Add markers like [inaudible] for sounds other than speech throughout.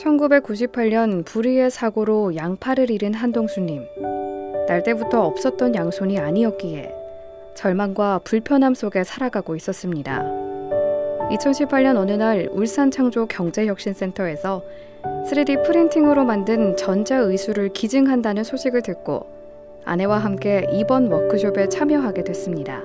1998년 불의의 사고로 양팔을 잃은 한동수님. 날 때부터 없었던 양손이 아니었기에 절망과 불편함 속에 살아가고 있었습니다. 2018년 어느 날 울산 창조 경제혁신센터에서 3D 프린팅으로 만든 전자의수를 기증한다는 소식을 듣고 아내와 함께 이번 워크숍에 참여하게 됐습니다.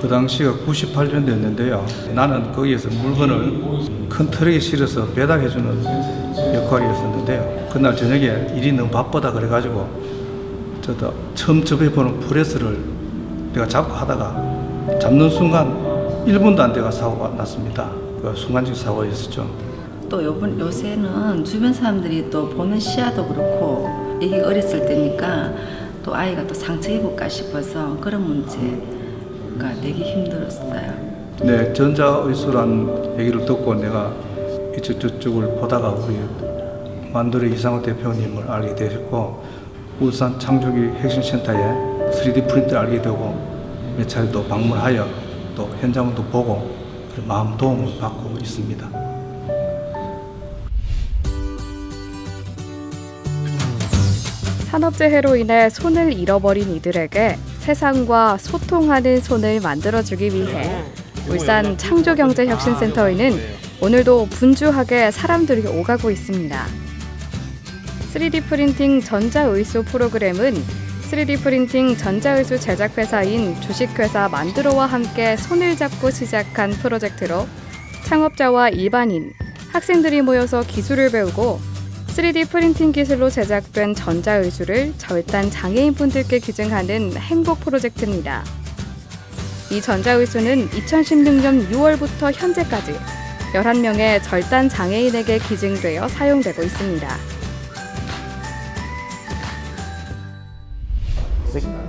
그 당시가 98년도였는데요. 나는 거기에서 물건을 큰 트럭에 실어서 배달해주는 역할이었었는데요. 그날 저녁에 일이 너무 바쁘다 그래가지고 저도 처음 접해보는 프레스를 내가 잡고 하다가 잡는 순간 1분도 안 돼가 사고가 났습니다. 그 순간적 사고였었죠. 또 요번 요새는 주변 사람들이 또 보는 시야도 그렇고 애기 어렸을 때니까 또 아이가 또 상처 입을까 싶어서 그런 문제 가 되게 힘들었어요. 네, 전자의수란 얘기를 듣고 내가 이쪽 저쪽을 보다가 우리 만두리 이상호 대표님을 알게 되셨고 울산 창조기 핵심센터에 3D 프린트를 알게 되고 몇 차례 또 방문하여 또 현장도 보고 마음 도움을 받고 있습니다. 산업재해로 인해 손을 잃어버린 이들에게 세상과 소통하는 손을 만들어주기 위해 울산 창조경제혁신센터에는 오늘도 분주하게 사람들이 오가고 있습니다. 3D 프린팅 전자의수 프로그램은 3D 프린팅 전자의수 제작 회사인 주식회사 만드로와 함께 손을 잡고 시작한 프로젝트로 창업자와 일반인, 학생들이 모여서 기술을 배우고 3D 프린팅 기술로 제작된 전자의수를 절단 장애인분들께 기증하는 행복 프로젝트입니다. 이 전자의수는 2016년 6월부터 현재까지 11명의 절단 장애인에게 기증되어 사용되고 있습니다.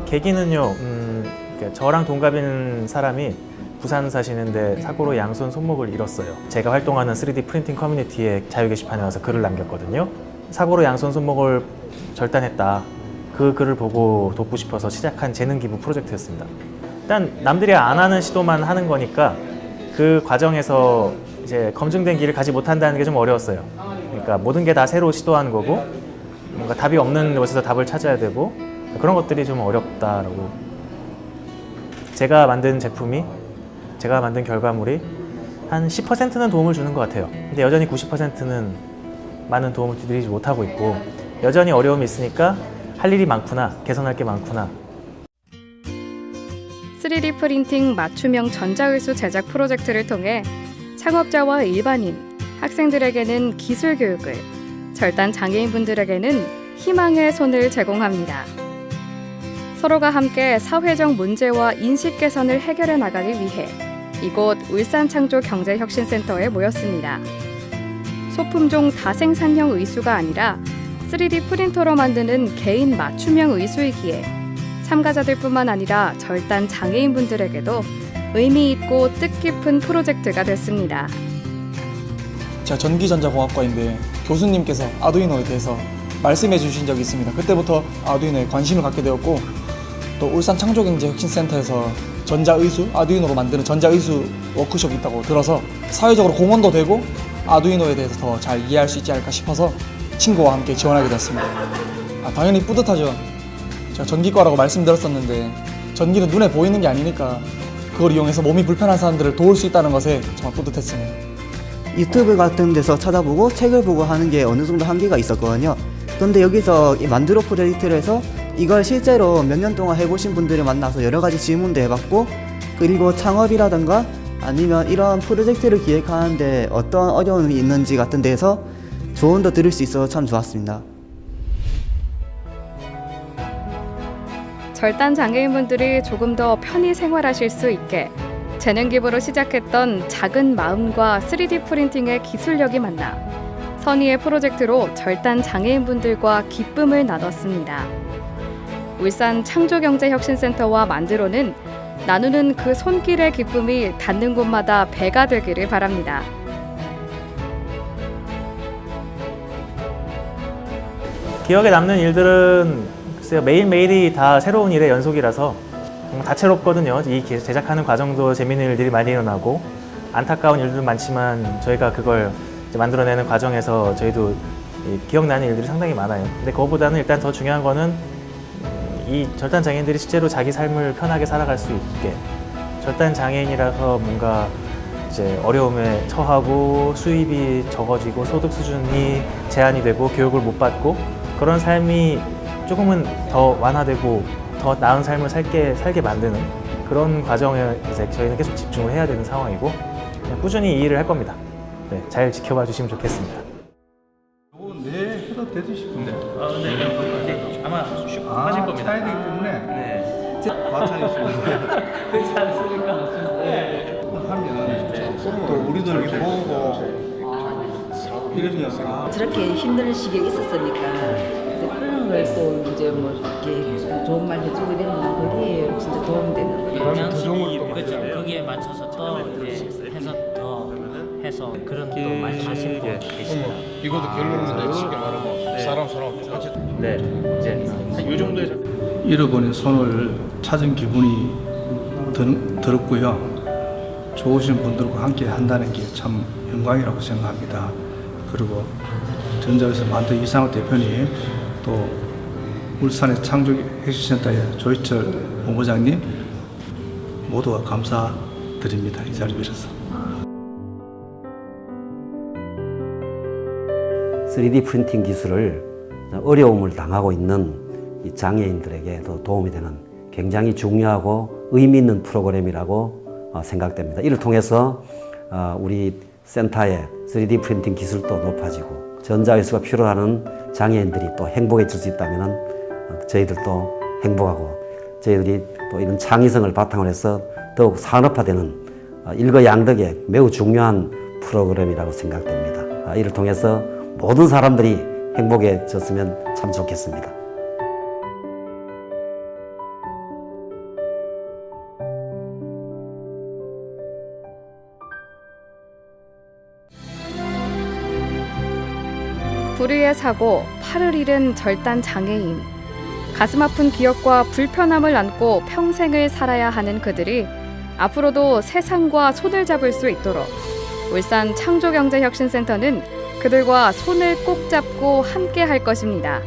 계기는요, 음, 이렇게 저랑 동갑인 사람이 부산 사시는데 사고로 양손 손목을 잃었어요. 제가 활동하는 3D 프린팅 커뮤니티에 자유 게시판에 와서 글을 남겼거든요. 사고로 양손 손목을 절단했다. 그 글을 보고 돕고 싶어서 시작한 재능 기부 프로젝트였습니다. 일단 남들이 안 하는 시도만 하는 거니까 그 과정에서 이제 검증된 길을 가지 못한다는 게 좀 어려웠어요. 그러니까 모든 게 다 새로 시도하는 거고 뭔가 답이 없는 곳에서 답을 찾아야 되고 그런 것들이 좀 어렵다라고 제가 만든 제품이 제가 만든 결과물이 한 10%는 도움을 주는 것 같아요. 근데 여전히 90%는 많은 도움을 드리지 못하고 있고 여전히 어려움이 있으니까 할 일이 많구나 개선할 게 많구나 3D 프린팅 맞춤형 전자의수 제작 프로젝트를 통해 창업자와 일반인, 학생들에게는 기술 교육을, 절단 장애인분들에게는 희망의 손을 제공합니다. 서로가 함께 사회적 문제와 인식 개선을 해결해 나가기 위해 이곳 울산창조경제혁신센터에 모였습니다. 소품종 다생산형 의수가 아니라 3D 프린터로 만드는 개인 맞춤형 의수이기에 참가자들뿐만 아니라 절단 장애인분들에게도 의미 있고 뜻깊은 프로젝트가 됐습니다. 제가 전기전자공학과인데 교수님께서 아두이노에 대해서 말씀해 주신 적이 있습니다. 그때부터 아두이노에 관심을 갖게 되었고 또 울산 창조경제혁신센터에서 전자의수, 아두이노로 만드는 전자의수 워크숍이 있다고 들어서 사회적으로 공헌도 되고 아두이노에 대해서 더 잘 이해할 수 있지 않을까 싶어서 친구와 함께 지원하게 됐습니다. 아, 당연히 뿌듯하죠. 제가 전기과라고 말씀드렸었는데 전기는 눈에 보이는 게 아니니까 그걸 이용해서 몸이 불편한 사람들을 도울 수 있다는 것에 정말 뿌듯했습니다. 유튜브 같은 데서 찾아보고 책을 보고 하는 게 어느 정도 한계가 있었거든요. 그런데 여기서 이 만드로 프로젝트를 해서 이걸 실제로 몇 년 동안 해보신 분들을 만나서 여러 가지 질문도 해봤고 그리고 창업이라든가 아니면 이런 프로젝트를 기획하는데 어떤 어려움이 있는지 같은 데서 조언도 들을 수 있어서 참 좋았습니다. 절단 장애인분들이 조금 더 편히 생활하실 수 있게 재능 기부로 시작했던 작은 마음과 3D 프린팅의 기술력이 만나 선의의 프로젝트로 절단 장애인분들과 기쁨을 나눴습니다. 울산 창조경제혁신센터와 만드로는 나누는 그 손길의 기쁨이 닿는 곳마다 배가 되기를 바랍니다. 기억에 남는 일들은 글쎄요 매일매일이 다 새로운 일의 연속이라서 다채롭거든요 이 기- 제작하는 과정도 재미있는 일들이 많이 일어나고 안타까운 일도 많지만 저희가 그걸 만들어내는 과정에서 저희도 이 기억나는 일들이 상당히 많아요. 근데 그거보다는 일단 더 중요한 거는 음, 이 절단 장애인들이 실제로 자기 삶을 편하게 살아갈 수 있게 절단 장애인이라서 뭔가 이제 어려움에 처하고 수입이 적어지고 소득 수준이 제한이 되고 교육을 못 받고 그런 삶이 조금은 더 완화되고 더 나은 삶을 살게 살게 만드는 그런 과정에 이제 저희는 계속 집중을 해야 되는 상황이고 꾸준히 이 일을 할 겁니다. 네, 잘 지켜봐 주시면 좋겠습니다. 내 해도 되지 싶은데. 아, 네, 아마 슉 아, 차야 되기 때문에. 네. 과찬이 있습니다. [laughs] 그렇지 않습니까? 네. 하면 또 우리들 이렇게 보고 이러니까 저렇게 힘든 시기에 있었으니까 이제 그런 걸 또 이제 뭐 이렇게 좋은 말 해주고 이러면 그게 진짜 도움되는 거예요. 양식이 그렇죠. 거기에 맞춰서 또 이제 해서 더 해서 그런 또 말씀하시는 분 계시다. 이것도 결론은 이제 쉽게 말하면 사람 사람 똑같이 네, 이제 이 정도에서 잃어버린 손을 찾은 기분이 들, 들었고요. 좋으신 분들과 함께 한다는 게 참 영광이라고 생각합니다. 그리고 전자에서 만든 이상호 대표님 또 울산의 창조혁신센터의 조희철 본부장님 모두가 감사드립니다. 이 자리 빌어서. 3D 프린팅 기술을 어려움을 당하고 있는 이 장애인들에게 더 도움이 되는 굉장히 중요하고 의미 있는 프로그램이라고 어, 생각됩니다. 이를 통해서 어, 우리 센터의 3D 프린팅 기술도 높아지고 전자회수가 필요하는 장애인들이 또 행복해질 수 있다면 어, 저희들도 행복하고 저희들이 또 이런 창의성을 바탕으로 해서 더욱 산업화되는 어, 일거양득의 매우 중요한 프로그램이라고 생각됩니다. 아, 이를 통해서 모든 사람들이 행복해졌으면 참 좋겠습니다. 불의의 사고, 팔을 잃은 절단 장애인. 가슴 아픈 기억과 불편함을 안고 평생을 살아야 하는 그들이 앞으로도 세상과 손을 잡을 수 있도록 울산 창조경제혁신센터는 그들과 손을 꼭 잡고 함께 할 것입니다.